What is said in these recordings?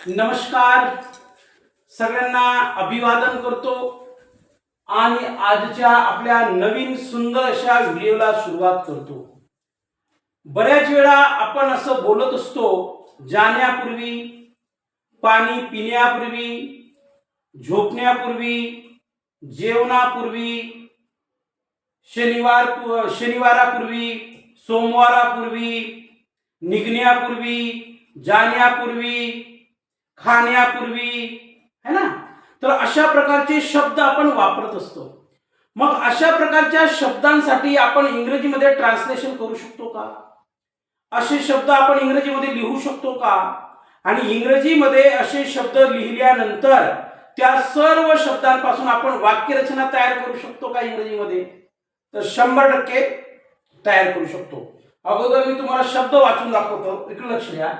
नमस्कार. सगळ्यांना अभिवादन करतो. आणि आजच्या आपल्या नवीन सुंदर अशा व्हिडिओला सुरुवात करतो. बऱ्याच वेळा आपण असं बोलत असतो जाण्यापूर्वी पाणी पिण्यापूर्वी झोपण्यापूर्वी जेवणापूर्वी शनिवार शनिवारापूर्वी सोमवारापूर्वी निघण्यापूर्वी जाण्यापूर्वी खाण्यापूर्वी है ना? तर अशा प्रकारचे शब्द आपण वापरत असतो. मग अशा प्रकारच्या शब्दांसाठी आपण इंग्रजीमध्ये ट्रान्सलेशन करू शकतो का? असे शब्द आपण इंग्रजीमध्ये लिहू शकतो का? आणि इंग्रजीमध्ये असे शब्द लिहिल्यानंतर त्या सर्व शब्दांपासून आपण वाक्यरचना तयार करू शकतो का इंग्रजीमध्ये? तर शंभर टक्के तयार करू शकतो. अगोदर मी तुम्हाला शब्द वाचून दाखवतो. इकडे लक्ष द्या.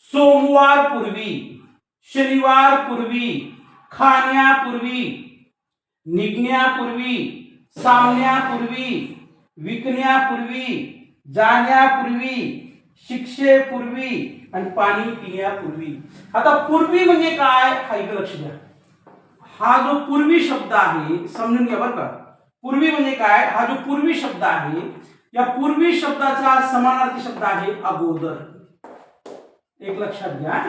सोमवार शनिवार पूर्वी खाण्यापूर्वी निघण्यापूर्वी सामन्यापूर्वी विकण्यापूर्वी जाण्यापूर्वी शिक्षेपूर्वी आणि पाणी पिण्यापूर्वी. आता पूर्वी म्हणजे काय? हा इकडे लक्ष द्या. हा जो पूर्वी शब्द आहे समजून घ्या बरं का. पूर्वी म्हणजे काय? हा जो पूर्वी शब्द आहे या पूर्वी शब्दाचा समानार्थी शब्द आहे अगोदर. एक लक्षात घ्या.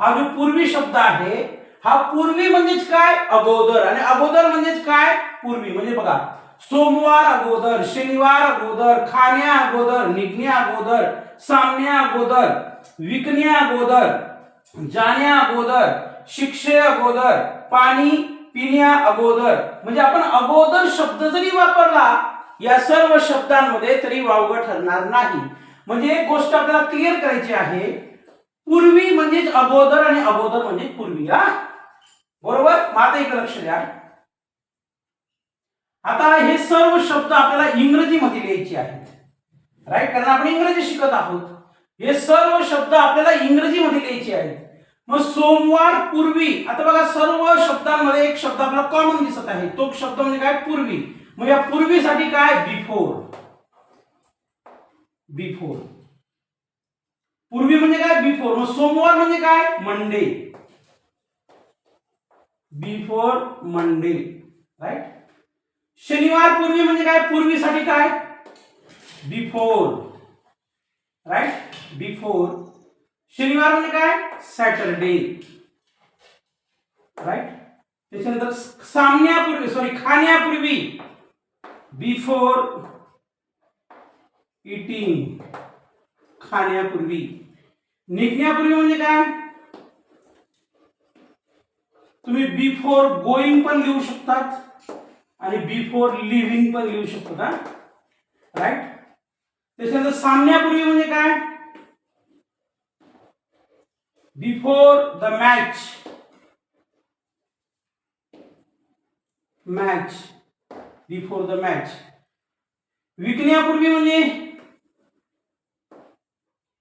हा जो पूर्वी शब्द आहे हा पूर्वी म्हणजेच काय? अगोदर. आणि अगोदर म्हणजेच काय? पूर्वी. म्हणजे बघा सोमवार अगोदर शनिवार अगोदर खाण्या अगोदर निघण्या अगोदर सामन्या अगोदर विकण्या अगोदर जाण्या अगोदर शिक्षे अगोदर पाणी पिण्या अगोदर. म्हणजे आपण अगोदर शब्द जरी वापरला या सर्व शब्दांमध्ये तरी वावगं ठरणार नाही. म्हणजे एक गोष्ट आपल्याला क्लिअर करायची आहे पूर्वी म्हणजेच अगोदर आणि अगोदर म्हणजे पूर्वी हा? बरोबर? माझं एक लक्ष द्या. आता हे सर्व शब्द आपल्याला इंग्रजीमध्ये लिहायचे आहेत. राईट कारण आपण इंग्रजी शिकत आहोत. हे सर्व शब्द आपल्याला इंग्रजीमध्ये लिहायचे आहेत. मग सोमवार पूर्वी आता बघा सर्व शब्दांमध्ये एक शब्द आपल्याला कॉमन दिसत आहे. तो शब्द म्हणजे काय? पूर्वी. मग या पूर्वीसाठी काय? बिफोर बिफोर पूर्वी बिफोर मग सोमवार मंडे बिफोर मंडे राईट शनिवार पूर्वी म्हणजे काय? बिफोर राईट बिफोर शनिवार सॅटरडे त्याच्यानंतर सामन्यापूर्वी सॉरी खाण्यापूर्वी. बिफोर इटिंग खाण्यापूर्वी. निघण्यापूर्वी म्हणजे काय तुम्ही बिफोर गोईंग पण लिहू शकतात आणि बिफोर लिव्हिंग पण लिहू शकतो का राईट त्याच्यानंतर सामन्यापूर्वी म्हणजे काय before the match match before the match विकण्यापूर्वी म्हणजे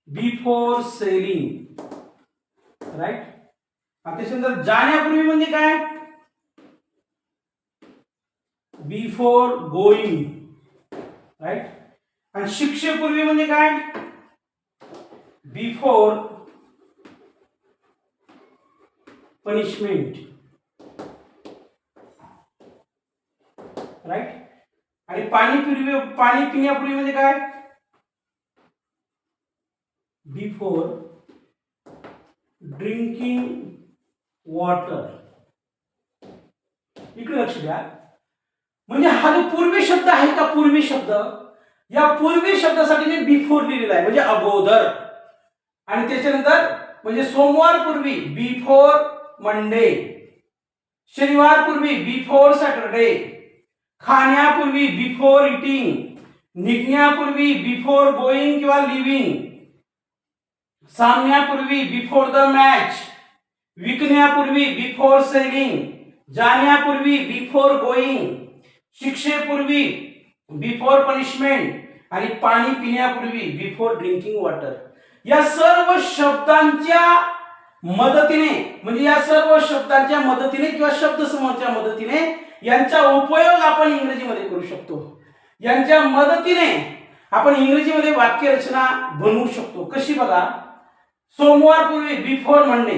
बिफोर सेलिंग. राईट त्याच्यानंतर जाण्यापूर्वी म्हणजे काय? बिफोर गोईंग राईट आणि शिक्षेपूर्वी म्हणजे काय? Before punishment. राईट आणि पाणी पिरवी पाणी पिण्यापूर्वी म्हणजे काय? बिफोर ड्रिंकिंग वॉटर इकडे लक्ष द्या. म्हणजे हा जो पूर्वी शब्द आहे का पूर्वी शब्द या पूर्वी शब्दासाठी मी बिफोर लिहिलेला आहे. म्हणजे अगोदर. आणि त्याच्यानंतर म्हणजे सोमवार पूर्वी बिफोर मंडे शनिवार पूर्वी बिफोर सॅटरडे खाण्यापूर्वी बिफोर इटिंग निघण्यापूर्वी बिफोर गोईंग किंवा लिव्हिंग सामन्यापूर्वी बिफोर द मॅच विकण्यापूर्वी बिफोर सेलिंग जाण्यापूर्वी बिफोर गोईंग शिक्षेपूर्वी बिफोर पनिशमेंट आणि पाणी पिण्यापूर्वी बिफोर ड्रिंकिंग वॉटर या सर्व शब्दांच्या मदतीने म्हणजे या सर्व शब्दांच्या मदतीने किंवा शब्दसमूहाच्या मदतीने यांचा उपयोग आपण इंग्रजीमध्ये करू शकतो. यांच्या मदतीने आपण इंग्रजीमध्ये वाक्यरचना बनवू शकतो. कशी बघा? सोमवार पूर्वी before Monday.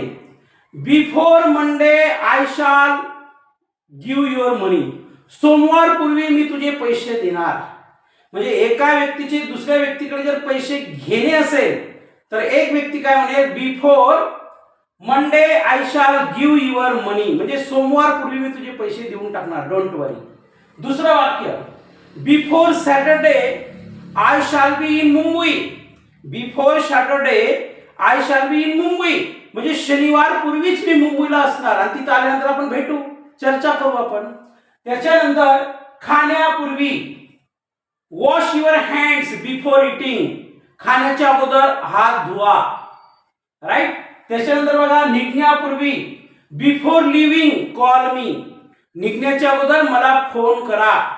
Before Monday I shall give your money सोमवार पूर्वी मी तुझे पैसे देणार. म्हणजे एका व्यक्तीचे दुसऱ्या व्यक्तीकडे जर पैसे घेणे असेल तर एक व्यक्ती काय म्हणेल? Before Monday I shall give your money म्हणजे सोमवार पूर्वी मी तुझे पैसे देऊन टाकणार. डोंट वरी दुसरं वाक्य. Before Saturday I shall be in Mumbai before Saturday I shall be in Mumbai. म्हणजे शनिवार पूर्वीच मी मुंबईला असणार. आणि तिथं आल्यानंतर आपण भेटू. चर्चा करू आपण. त्याच्यानंतर खाण्यापूर्वी wash your hands before eating खाण्याच्या अगोदर हात धुवा. राईट त्याच्यानंतर बघा निघण्यापूर्वी बिफोर लिव्हिंग कॉल मी निघण्याच्या अगोदर मला फोन करा.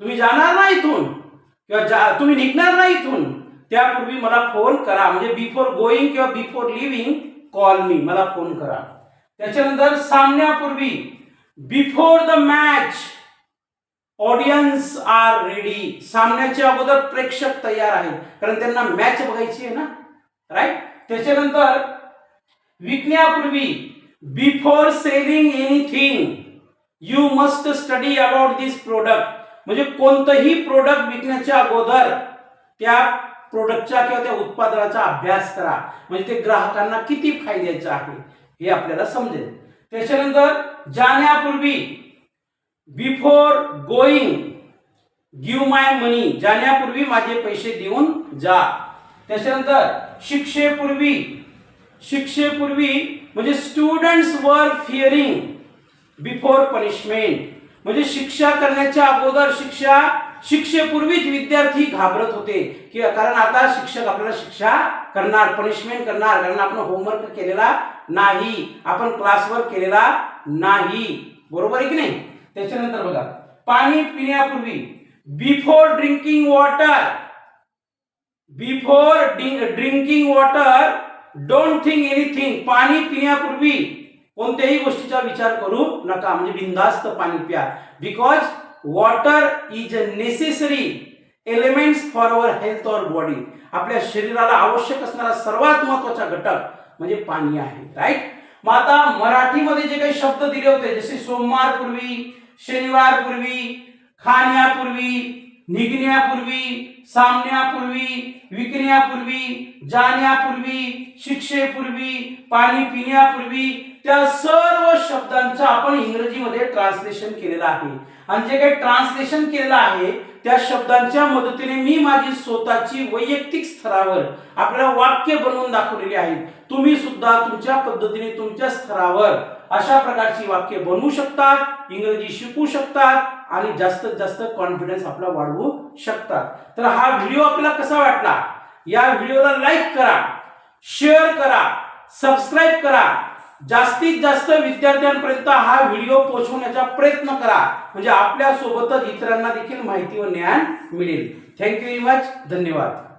तुम्ही जाणार ना इथून? किंवा जा तुम्ही निघणार ना इथून? त्यापूर्वी मला फोन करा. म्हणजे बिफोर गोईंग किंवा बिफोर लिव्हिंग कॉल मी मला फोन करा. त्याच्यानंतर सामन्यापूर्वी before the match audience are ready सामन्याच्या अगोदर प्रेक्षक तयार आहेत. कारण त्यांना मॅच बघायची आहे ना? राईट त्याच्यानंतर विकण्यापूर्वी before selling anything you must study about this product म्हणजे कोणतंही प्रोडक्ट विकण्याच्या अगोदर त्या प्रोडक्टचा किंवा त्या उत्पादनाचा अभ्यास करा. म्हणजे ते ग्राहकांना किती फायद्याचं आहे हे आपल्याला समजेल. त्याच्यानंतर जाण्यापूर्वी before going give my money जाण्यापूर्वी माझे पैसे देऊन जा. त्याच्यानंतर शिक्षेपूर्वी शिक्षेपूर्वी म्हणजे स्टुडंट्स वर फिअरिंग बिफोर पनिशमेंट म्हणजे शिक्षा करण्याच्या अगोदर शिक्षा शिक्षेपूर्वीच विद्यार्थी घाबरत होते. की कारण आता शिक्षक आपल्याला शिक्षा करणार पनिशमेंट करणार कारण आपण होमवर्क केलेला नाही. आपण क्लासवर केलेला नाही. बरोबर आहे की नाही? त्याच्यानंतर बघा पाणी पिण्यापूर्वी before drinking water before drinking water don't think anything पाणी पिण्यापूर्वी कोणत्याही गोष्टीचा विचार करू नका. म्हणजे बिंदास्त पाणी प्या. Because water is a necessary elements for our health or body आपल्या शरीराला आवश्यक असणारा सर्वात महत्त्वाचा घटक म्हणजे पाणी आहे राईट मग आता मराठीमध्ये जे काही शब्द दिले होते जसे सोमवारपूर्वी शनिवारपूर्वी खाण्यापूर्वी निघण्यापूर्वी सामन्यापूर्वी विकण्यापूर्वी जाण्यापूर्वी शिक्षेपूर्वी पाणी पिण्यापूर्वी त्या सर्व शब्दांचं आपण इंग्रजीमध्ये ट्रान्सलेशन केलेलं आहे. आणि जे काही ट्रान्सलेशन केलेलं आहे त्या शब्दांच्या मदतीने मी माझी स्वतःची वैयक्तिक स्तरावर आपल्याला वाक्य बनवून दाखवलेली आहेत. तुम्ही सुद्धा तुमच्या पद्धतीने तुमच्या स्तरावर अशा प्रकारची वाक्य बनवू शकतात इंग्रजी शिकू शकतात आणि जास्तीत जास्त कॉन्फिडन्स आपला वाढवू शकतात. तर हा व्हिडिओ आपल्याला कसा वाटला? या व्हिडिओला लाईक करा शेअर करा सबस्क्राईब करा. जास्तीत जास्त विद्यार्थ्यांपर्यंत हा व्हिडिओ पोहोचवण्याचा प्रयत्न करा. म्हणजे आपल्यासोबतच इतरांना देखील माहिती व ज्ञान मिळेल. थँक्यू व्हेरी मच धन्यवाद.